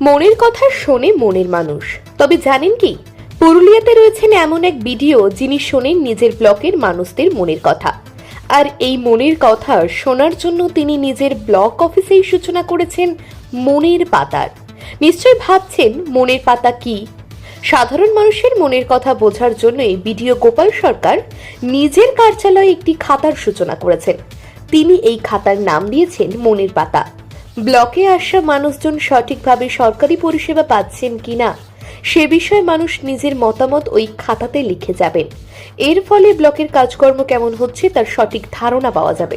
মনের কথা শোনে মনের মানুষ। তবে জানেন কি, পুরুলিয়াতে রয়েছেন এমন এক ভিডিও যিনি শোনেন নিজের ব্লকের মানুষদের মনের কথা। আর এই মনের কথা শোনার জন্য তিনি নিজের ব্লক অফিসেই সূচনা করেছেন মনের পাতার। নিশ্চয় ভাবছেন মনের পাতা কি? সাধারণ মানুষের মনের কথা বোঝার জন্যই বিডিও গোপাল সরকার নিজের কার্যালয়ে একটি খাতার সূচনা করেছেন। তিনি এই খাতার নাম দিয়েছেন মনের পাতা। ব্লকে আসা মানুষজন সঠিকভাবে সরকারি পরিষেবা পাচ্ছেন কিনা, সে বিষয়ে মানুষ নিজের মতামত ওই খাতাতে লিখে যাবেন। এর ফলে ব্লকের কাজকর্ম কেমন হচ্ছে তার সঠিক ধারণা পাওয়া যাবে।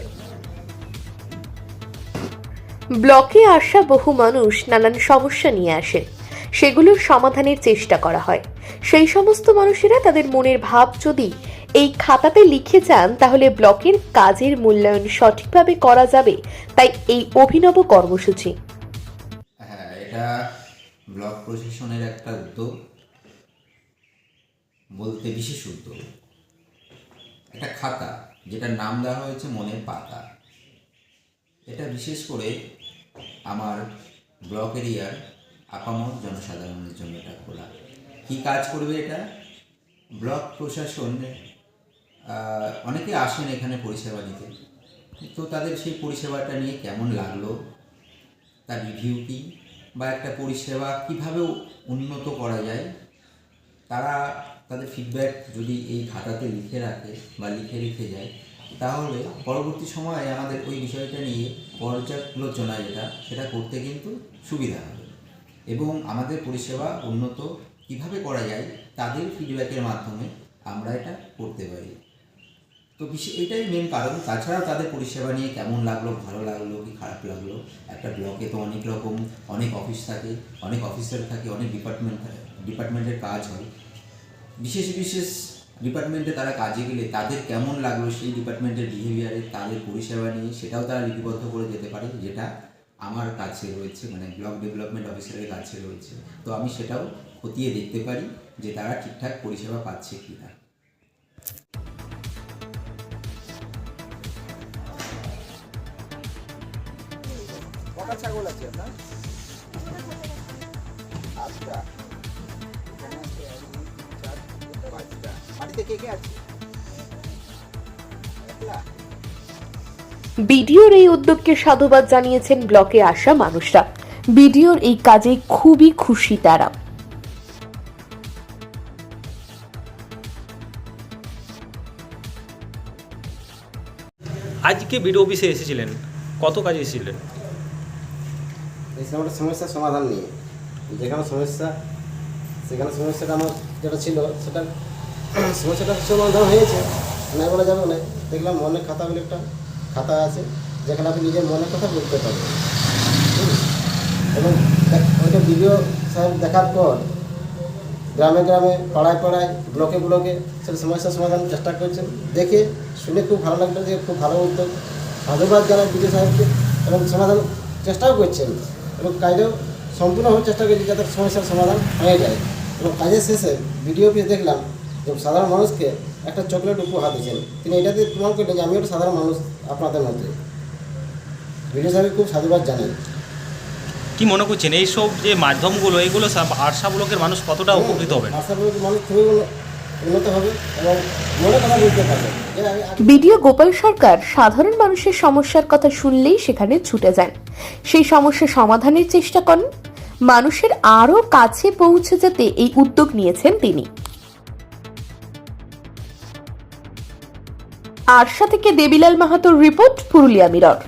ব্লকে আসা বহু মানুষ নানান সমস্যা নিয়ে আসেন। সেগুলোর সমাধানের চেষ্টা করা হয়। সেই সমস্ত মানুষেরা তাদের মনের ভাব যদি এই খাতাতে লিখে যান তাহলে ব্লকের কাজের মূল্যায়ন সঠিকভাবে করা যাবে। তাই এই অভিনব কর্মসূচি। হ্যাঁ এটা ব্লক প্রশাসনের একটা উদ্যোগ। বলতে বিশেষ উদ্যোগ। একটা খাতা যেটার নাম দেওয়া হয়েছে মনের পাতা। এটা বিশেষ করে আমার ব্লক এরিয়ার আপামর জনসাধারণের জন্য এটা খোলা। কী কাজ করবে এটা? ব্লক প্রশাসন আহ, অনেকে আসেন এখানে পরিষেবা নিতে। তো তাদের সেই পরিষেবাটা নিয়ে কেমন লাগল? তার রিভিউ কী? বা একটা পরিষেবা কীভাবে উন্নত করা যায়? তারা তাদের ফিডব্যাক যদি এই খাতাতে লিখে রাখে বা লিখে রেখে যায়, তাহলে পরবর্তী সময়ে আমাদের ওই বিষয়টা নিয়ে পর্যালোচনা যেটা, সেটা করতে কিন্তু সুবিধা হবে। এবং আমাদের পরিষেবা উন্নত কীভাবে করা যায়, তাদের ফিডব্যাকের মাধ্যমে আমরা এটা করতে পারি। তো বিশেষ এটাই মেন কারণ। তাছাড়াও তাদের পরিষেবা নিয়ে কেমন লাগল, ভালো লাগল কি খারাপ লাগল? একটা ব্লকে তো অনেক রকম, অনেক অফিস থাকে, অনেক অফিসার থাকে, অনেক ডিপার্টমেন্ট থাকে ডিপার্টমেন্টের কাজ হয়। বিশেষ বিশেষ ডিপার্টমেন্টে তারা কাজে গেলে তাদের কেমন লাগল সেই ডিপার্টমেন্টের বিহেভিয়ারে তাদের পরিষেবা নিয়ে, সেটাও তারা লিপিবদ্ধ করে যেতে পারে, যেটা আমার কাছে রয়েছে মানে ব্লক ডেভেলপমেন্ট অফিসারের কাছে রয়েছে। তো আমি সেটাও খতিয়ে দেখতে পারি যে তারা ঠিকঠাক পরিষেবা পাচ্ছে কি না কটা ছাগল আছে আপনার? আটটা পাঁচটা। বাড়িতে কে কে আছে? একলা? বিডিওর এই উদ্যোগকে সাধুবাদ জানিয়েছেন ব্লকে আসা মানুষরা। বিডিওর এই কাজে খুবই খুশি তারা। আজকে বিডিও অফিসে এসেছিলেন। কত কাজে এসেছিলেন? এই একটা সমস্যার সমাধান নিয়ে। যেখানে সমস্যা, সেখানে সমস্যাটা আমার যেটা ছিল, সেটা সমস্যাটা সমাধান হয়েছে। নাই বলা যাবে না। দেখলাম মনের খাতা বলে একটা খাতা আছে, যেখানে আপনি নিজের মনের কথা বলতে পারবেন এবং ওইটা ভিডিও সাহেব দেখার পর গ্রামে গ্রামে, পাড়ায় পাড়ায়, ব্লকে ব্লকে সেটা সমস্যার সমাধান চেষ্টা করছেন। দেখে শুনে খুব ভালো লাগল যে খুব ভালো উদ্যোগ। সাধুবাদ জানাই বিজয় সাহেবকে এবং সমাধান চেষ্টাও করছেন। এবং কাজেও সম্পূর্ণভাবে চেষ্টা করেছি যাতে সমস্যার সমাধান হয়ে যায়। এবং কাজের শেষে ভিডিও অফিস দেখলাম যে সাধারণ মানুষকে একটা চকলেট উপহার দিয়েছেন। তিনি এটাতে প্রমাণ করলেন যে আমি একটা সাধারণ মানুষ আপনাদের মধ্যে। বিজয় সাহেব খুব সাধুবাদ জানাই কি মনে করছেন? এইসব যে মাধ্যমগুলো এগুলো সব- আরসা ব্লকের মানুষ কতটা উপকৃত হবেন আশাবাদী মানুষ খুবই বিডিও গোপাল সরকার সাধারণ মানুষের সমস্যার কথা শুনলেই সেখানে ছুটে যান। সেই সমস্যা সমাধানের চেষ্টা করেন। মানুষের আরও কাছে পৌঁছে যেতে এই উদ্যোগ নিয়েছেন তিনি। আরশা থেকে দেবিলাল মাহাতোর রিপোর্ট পুরুলিয়া মিরর।